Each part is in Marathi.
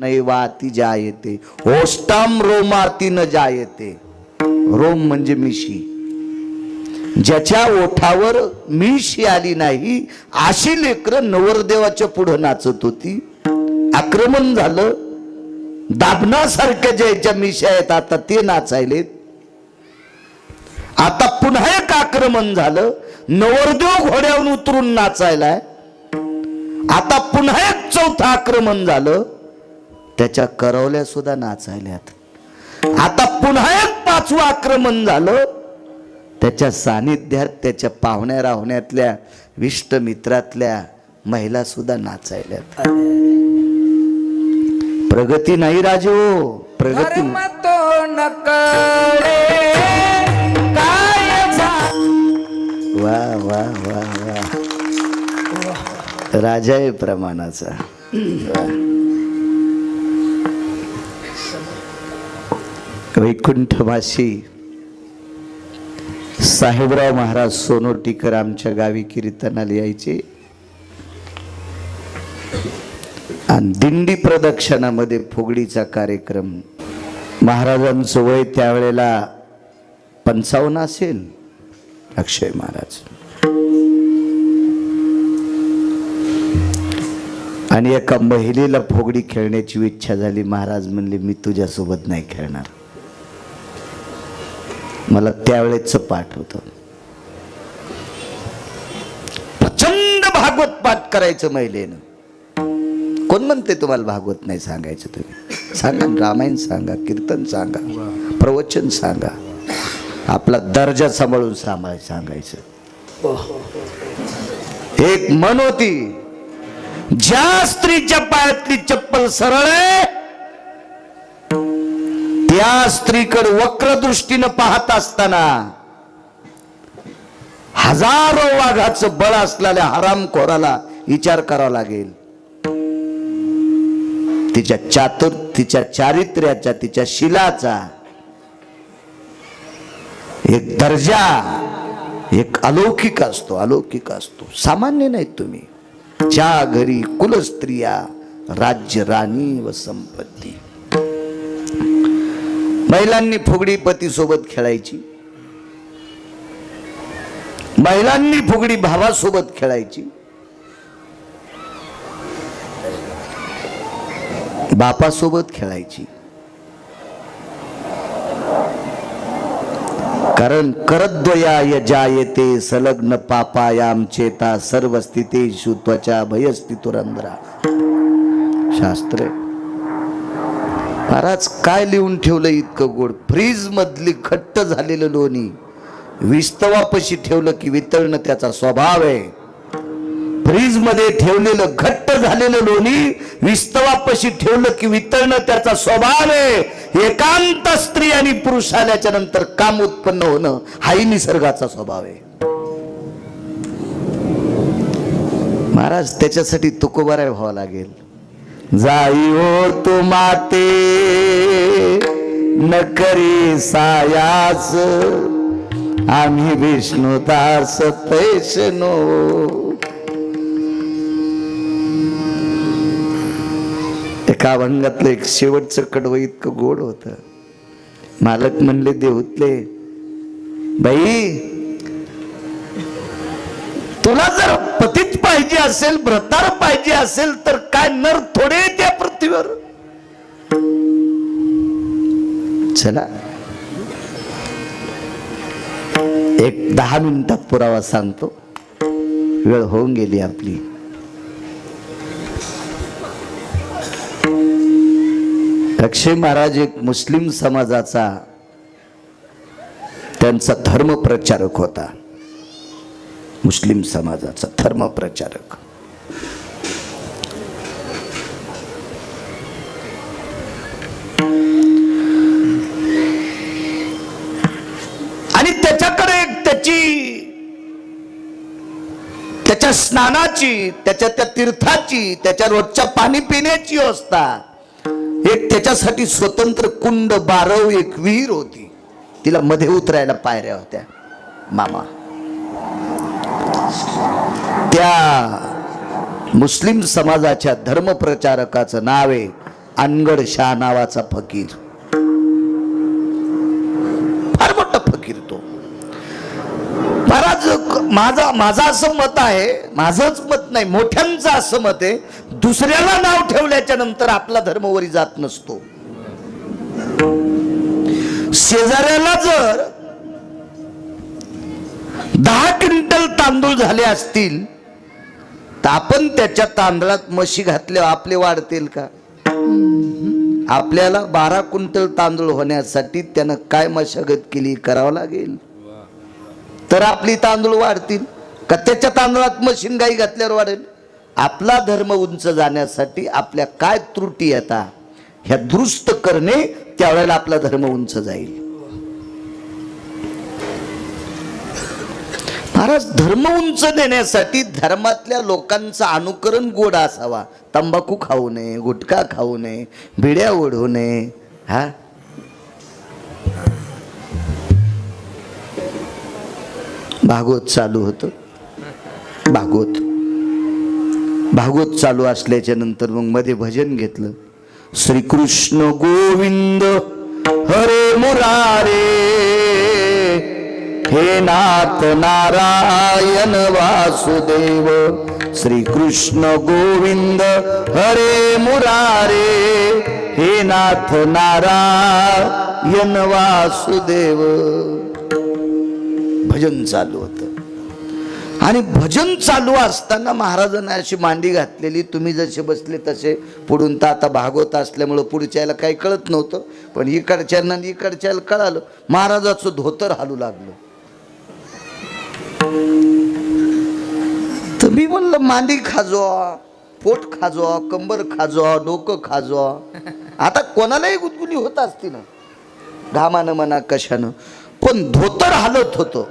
नैवाती जायते. ओष्टाम रोमाती न जायते. रोम म्हणजे मिशी. ज्याच्या ओठावर मिशी आली नाही अशी लेकरं नवरदेवाच्या पुढं नाचत होती. आक्रमण झालं. दाबणासारख्या ज्याच्या मिशा आहेत आता ते नाचायलेत. आता पुन्हा एक आक्रमण झालं. नवरदेव घोड्यावर उतरून नाचायलाय. आता पुन्हा एक चौथं आक्रमण झालं. त्याच्या करवल्या सुद्धा नाचायल्यात. आता पुन्हा एक पाचवं आक्रमण झालं. त्याच्या सानिध्यात त्याच्या पाहुण्या राहुण्यातल्या विष्ट मित्रातल्या महिला सुद्धा नाचायल्यात. प्रगती नाही राजो प्रगती वा वा वा वा. राजा आहे प्रमाणाचा. वैकुंठवासी साहेबराव महाराज सोनोटीकर आमच्या गावी कीर्तनाला यायचे. आणि दिंडी प्रदक्षिणामध्ये फुगडीचा कार्यक्रम. महाराजांचं वय त्यावेळेला पंचावन्न असेल. अक्षय महाराज. आणि एका महिलेला फुगडी खेळण्याची इच्छा झाली. महाराज म्हणले मी तुझ्यासोबत नाही खेळणार. मला त्यावेळेच पाठ होत. प्रचंड भागवत पाठ करायचं महिलेनं. कोण म्हणते तुम्हाला भागवत नाही सांगायचं तुम्ही? सांगा रामायण सांगा कीर्तन सांगा प्रवचन सांगा. आपला दर्जा सांभाळून सांभाळ सांगायचं. एक मन होती. ज्या स्त्रीच्या पायातली चप्पल सरळ आहे त्या स्त्रीकडे वक्र दृष्टीनं पाहत असताना हजारो वाघाचं बळ असलेल्या हरामखोराला विचार करावा लागेल. तिच्या चातुर तिच्या चारित्र्याचा तिच्या शिलाचा एक दर्जा एक अलौकिक असतो अलौकिक असतो. सामान्य नाहीत तुम्ही. ज्या घरी कुलस्त्रिया राज्य राणी व संपत्ती. महिलांनी फुगडी पतीसोबत खेळायची. महिलांनी फुगडी भावासोबत खेळायची. बापासोबत खेळायची. कारण करद्वयाय जायते संलग्न पापायाम चेता सर्व स्थितीशु त्वचा भयस्थितुरंद्रा शास्त्र. आहे. महाराज काय लिहून ठेवलं इतकं गोड? फ्रीज मधली घट्ट झालेलं लोणी. विस्तवापशी ठेवलं की वितळणं त्याचा स्वभाव आहे. फ्रीजमध्ये ठेवलेलं घट्ट झालेलं लोणी विस्तवापशी ठेवलं की वितळणं त्याचा स्वभाव आहे. एकांत स्त्री आणि पुरुष आल्याच्यानंतर काम उत्पन्न होणं हाही निसर्गाचा स्वभाव आहे. महाराज त्याच्यासाठी तुकोबाराय व्हावं लागेल. जाई हो तू माते न करी सायास. आम्ही विष्णुदास तैशनो एका अभंगातलं एक शेवटचं कडवं इतकं गोड होत. मालक म्हणले देऊतले बाई तुला जर पाहिजे असेल ब्रतार पाहिजे असेल तर काय नर थोडे त्या पृथ्वीवर? चला. एक दहा मिनिटात पुरावा सांगतो. वेळ होऊन गेली आपली. अक्षय महाराज एक मुस्लिम समाजाचा त्यांचा धर्म प्रचारक होता. मुस्लिम समाजाचा धर्मप्रचारक आणि त्याच्याकडे एक त्याची त्याच्या स्नानाची त्याच्या त्या तीर्थाची त्याच्या रोजच्या पाणी पिण्याची व्यवस्था एक त्याच्यासाठी स्वतंत्र कुंड बारव एक विहीर होती. तिला मध्ये उतरायला पायऱ्या होत्या. मामा. त्या मुस्लिम समाजाच्या धर्मप्रचारकाचं नाव आहे अनगड शाह नावाचा फकीर. फार मोठा फकीर तो. महाराज माझा माझं असं मत आहे माझंच मत नाही मोठ्यांचं असं मत आहे दुसऱ्याला नाव ठेवल्याच्या नंतर आपला धर्मवरी जात नसतो. शेजाऱ्याला जर दहा क्विंटल तांदूळ झाले असतील तर आपण त्याच्या तांदळात म्हशी घातल्यावर आपले वाढतील का? आपल्याला बारा क्विंटल तांदूळ होण्यासाठी त्यानं काय मशागत केली करावं लागेल? तर आपली तांदूळ वाढतील का? त्याच्या तांदळात मशीन गाई घातल्यावर वाढेल? आपला धर्म उंच जाण्यासाठी आपल्या काय त्रुटी येतात? ह्या दुरुस्त करणे त्यावेळेला आपला धर्म उंच जाईल. महाराज धर्म उंच देण्यासाठी धर्मातल्या लोकांचं अनुकरण गोड असावा. तंबाखू खाऊ नये गुटखा खाऊ नये बिड्या ओढू नये. हा? भागवत चालू होतं. भागवत. भागवत चालू असल्याच्या नंतर मग मध्ये भजन घेतलं. श्रीकृष्ण गोविंद हरे मुरारे. हे नाथ नारायण वासुदेव श्रीकृष्ण गोविंद हरे मुरारे. हे नाथ नारायण वासुदेव. भजन चालू होतं. आणि भजन चालू असताना महाराजांना अशी मांडी घातलेली तुम्ही जसे बसले तसे पुढून तर आता भागवत असल्यामुळं पुढच्याला काही कळत नव्हतं पण इकडच्यांना इकडच्याला कळालं. महाराजाचं धोतर हालू लागलं. तर मी म्हणलं मांडी खाजवा पोट खाजवा कंबर खाजवा डोकं खाजवा. आता कोणालाही गुदगुली होत असती ना. घामानं म्हणा कशानं. पण धोतर हालत होतं.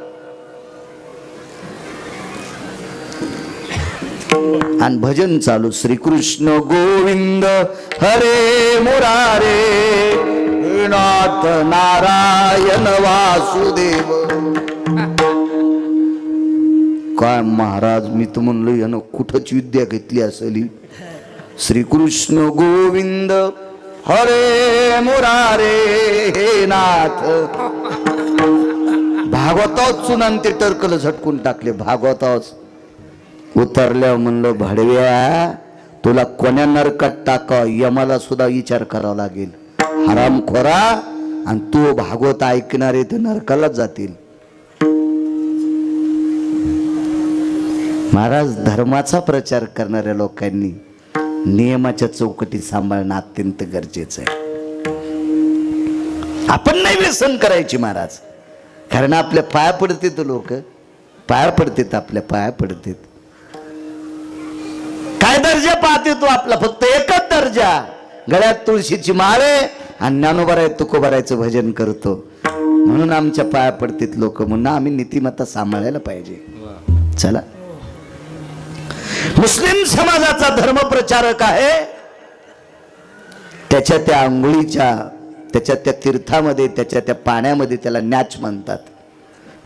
आणि भजन चालू. श्रीकृष्ण गोविंद हरे मुरारे. नाथ नारायण वासुदेव. काय महाराज मी तर म्हणलो यानं कुठंच विद्या घेतली असेल. श्रीकृष्ण गोविंद हरे मुरारे हे नाथ. भागवताच चुनान ते टरकल झटकून टाकले भागवताच उतरल्या म्हणलं भडव्या तुला कोण्या नरकात टाका यमाला सुद्धा विचार करावा लागेल. हराम खोरा आणि तू भागवत ऐकणारे ते नरकालाच जातील. महाराज धर्माचा प्रचार करणाऱ्या लोकांनी नियमाच्या चौकटी सांभाळणं अत्यंत गरजेचं आहे. आपण नाही व्यसन करायची महाराज. कारण आपल्या पाया पडतात लोक. पाया पडतात आपल्या पाया पडतात. काय दर्जा पाहते तू आपला? फक्त एकच दर्जा. गळ्यात तुळशीची माळे आणि ज्ञानोबराय तुकोबरायचं भजन करतो. म्हणून आमच्या पाया पडतात लोक. म्हणून आम्ही नीतिमत्ता सांभाळायला पाहिजे. चला. मुस्लिम समाजाचा धर्मप्रचारक आहे. त्याच्या त्या आंघोळीच्या त्याच्या त्या तीर्थामध्ये त्याच्या त्या पाण्यामध्ये त्याला न्याच म्हणतात.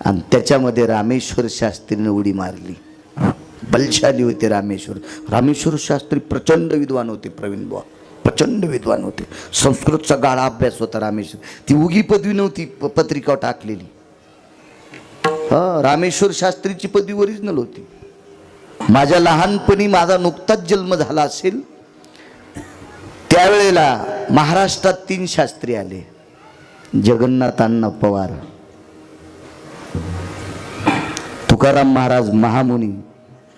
आणि त्याच्यामध्ये रामेश्वर शास्त्रीने उडी मारली. बलशाली होते रामेश्वर. रामेश्वर शास्त्री प्रचंड विद्वान होते प्रवीण बुवा. प्रचंड विद्वान होते. संस्कृतचा गाढा अभ्यास होता रामेश्वर. ती उगी पदवी नव्हती प- पत्रिका टाकलेली. हा रामेश्वर शास्त्रीची पदवी ओरिजिनल होती. माझ्या लहानपणी माझा नुकताच जन्म झाला असेल त्यावेळेला महाराष्ट्रात तीन शास्त्री आले. जगन्नाथांना पवार तुकाराम महाराज महामुनी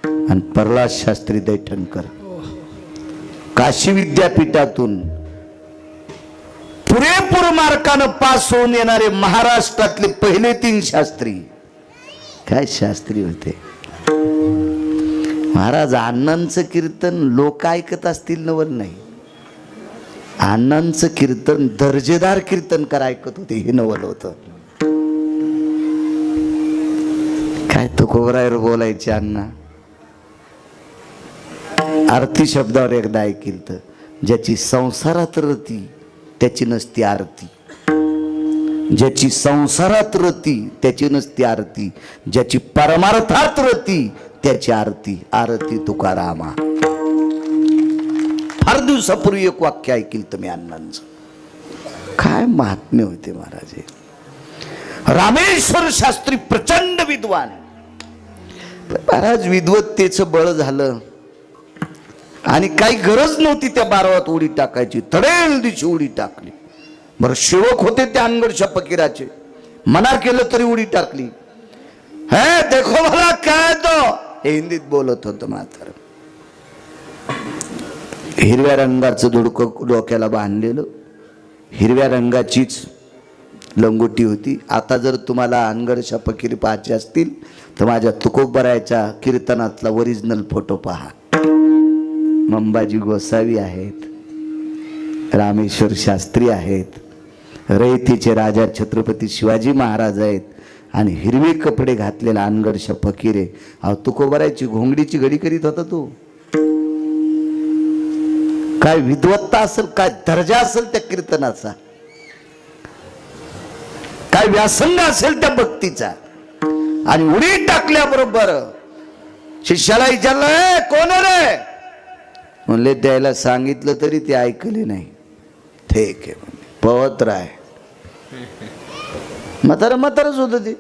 आणि प्रल्हाद शास्त्री दैठणकर. काशी विद्यापीठातून पुरेपूर मार्कानं पास होऊन येणारे महाराष्ट्रातले पहिले तीन शास्त्री. काय शास्त्री होते? महाराज अण्णांचं कीर्तन लोक ऐकत असतील नवल नाही. अण्णांचं कीर्तन दर्जेदार कीर्तनकार ऐकत होते हे नवल होतं. काय तो बोलायचे अण्णा? आरती शब्दावर एकदा ऐकील तर. ज्याची संसारात रती त्याची नसती आरती. ज्याची संसारात रती त्याची नसती आरती. ज्याची परमार्थात रती त्याची आरती आरती तुकारामा. फार दिवसापूर्वी एक वाक्य ऐकील तुम्ही अण्णांचं. काय महात्म्य होते महाराज. रामेश्वर शास्त्री प्रचंड विद्वान. महाराज विद्वत्तेचं बळ झालं. आणि काही गरज नव्हती त्या बारवात उडी टाकायची. तडेल दिवशी उडी टाकली. बरं सेवक होते त्या अनगडच्या फकीराचे. मना केलं तरी उडी टाकली. हे देखो मला काय तो? हे हिंदीत बोलत होतं म्हातार हिरव्या रंगाचं धुडकं डोक्याला बांधलेलं हिरव्या रंगाचीच लंगोटी होती. आता जर तुम्हाला अनगडशा फकीर पाहायचे असतील तर माझ्या तुकोबरायच्या कीर्तनातला ओरिजिनल फोटो पहा. मंबाजी गोसावी आहेत रामेश्वर शास्त्री आहेत रयतीचे राजा छत्रपती शिवाजी महाराज आहेत आणि हिरवे कपडे घातलेला अनगडश फकीरे. अहो तुकोबरायची घोंगडीची घडी करीत होता तू. काय विद्वत्ता असेल काय दर्जा असेल त्या कीर्तनाचा. काय व्यासंग असेल त्या भक्तीचा. आणि उडी टाकल्याबरोबर शिष्याला विचारलं "ए, कोण रे? म्हणले द्यायला सांगितलं तरी ते ऐकले नाही. ठीक आहे. पवत्र पवत राय. म्हातारा म्हातारच होतं ते.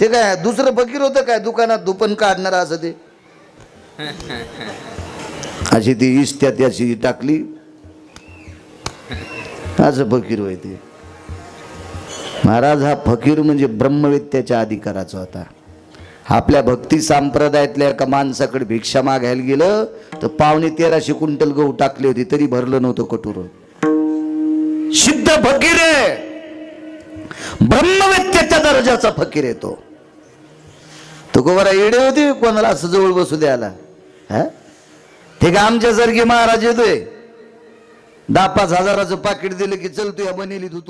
ते काय दुसरं फकीर होतं काय दुकानात? दुपण काढणार असं ते. अशी ती इष्ट्यात त्याची टाकली. असं फकीर होय ते. महाराज हा फकीर म्हणजे ब्रह्मवेत्याच्या अधिकाराचा होता. आपल्या भक्ती संप्रदायातल्या एका माणसाकडे भिक्षा मागायला गेलं तर पावणे तेराशे क्विंटल गहू टाकली होती तरी भरलं नव्हतं कटोर सिद्ध फकीर आहे. ब्रह्मवेत्याच्या दर्जाचा फकीर येतो. तुकोबारा तो येडे होते कोणाला असं जवळ बसू द्यायला? हा? ते का आमच्यासारखे महाराज येतोय? दहा पाच हजाराचं पाकिट दिलं की चल तू या बनेली तू